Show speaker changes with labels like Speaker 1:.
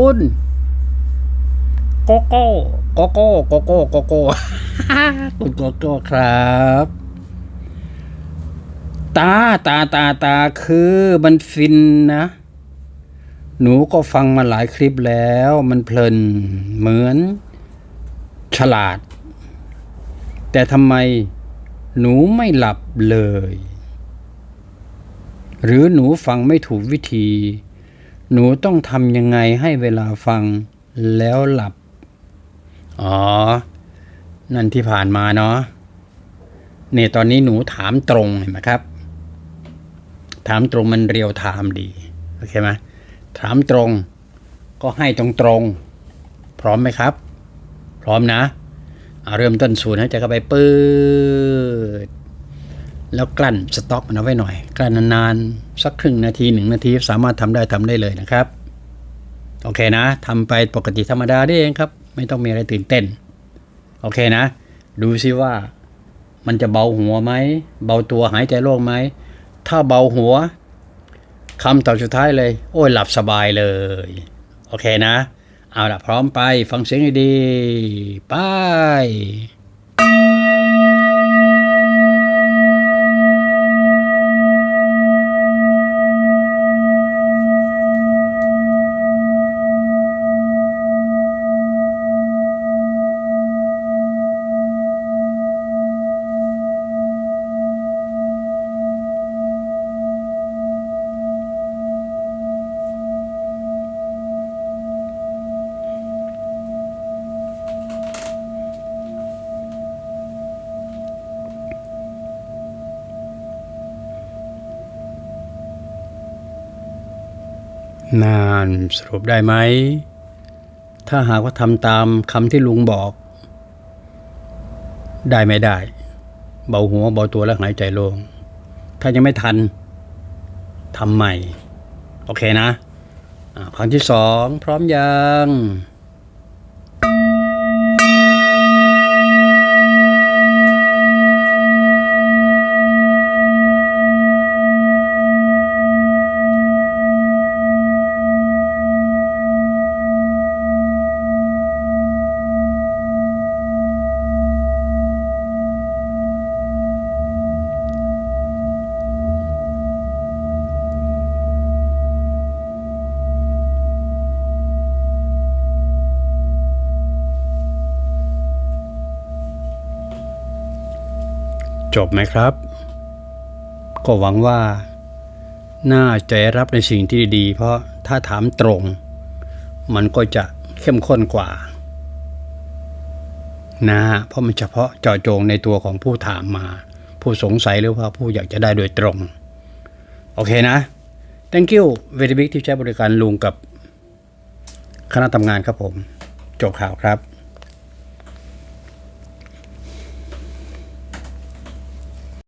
Speaker 1: คุณโกโก้โกโก้โกโก้โกโก้คุณโกโก้ครับ ตาตาตาตาคือมันฟินนะ หนูก็ฟังมาหลายคลิปแล้ว มันเพลินเหมือนฉลาด แต่ทำไมหนูไม่หลับเลย หรือหนูฟังไม่ถูกวิธี หนูต้องทำยังไงให้เวลาฟังแล้วหลับ อ๋อ นั่นที่ผ่านมาเนาะเนี่ยตอนนี้หนูถามตรงเห็นไหมครับ ถามตรงมันเรียวไทม์ดี โอเคไหมถามตรงก็ให้ตรงตรงพร้อมไหมครับ พร้อมนะ เอาเริ่มต้นศูนย์ให้ใจเข้าไปปืด แล้วกลั้นสต็อกมันเอาไว้หน่อย กลั้นนานๆ สักครึ่งนาทีหนึ่งนาทีสามารถทำได้ทำได้เลยนะครับ โอเคนะทำไปปกติธรรมดาได้เองครับ ไม่ต้องมีอะไรตื่นเต้น โอเคนะ ดูซิว่ามันจะเบาหัวไหม เบาตัวหายใจโล่งไหม ถ้าเบาหัวคำตอบสุดท้ายเลย โอ้ยหลับสบายเลย โอเคนะ เอาละพร้อมไปฟังเสียงดีๆไป นานสรุปได้ไหม ถ้าหากว่าทำตามคำที่ลุงบอก ได้ไม่ได้ เบาหัวเบาตัวแล้วหายใจโล่งถ้ายังไม่ทันทำใหม่ โอเคนะครั้งที่สองพร้อมยัง จบไหมครับ ก็หวังว่า น่าจะรับในสิ่งที่ดี เพราะถ้าถามตรง มันก็จะเข้มข้นกว่า นะฮะเพราะมันเฉพาะเจาะจงในตัวของผู้ถามมา ผู้สงสัยหรือว่าผู้อยากจะได้โดยตรง โอเคนะ thank you very big ที่ใช้บริการลุงกับคณะทำงานครับผม จบข่าวครับ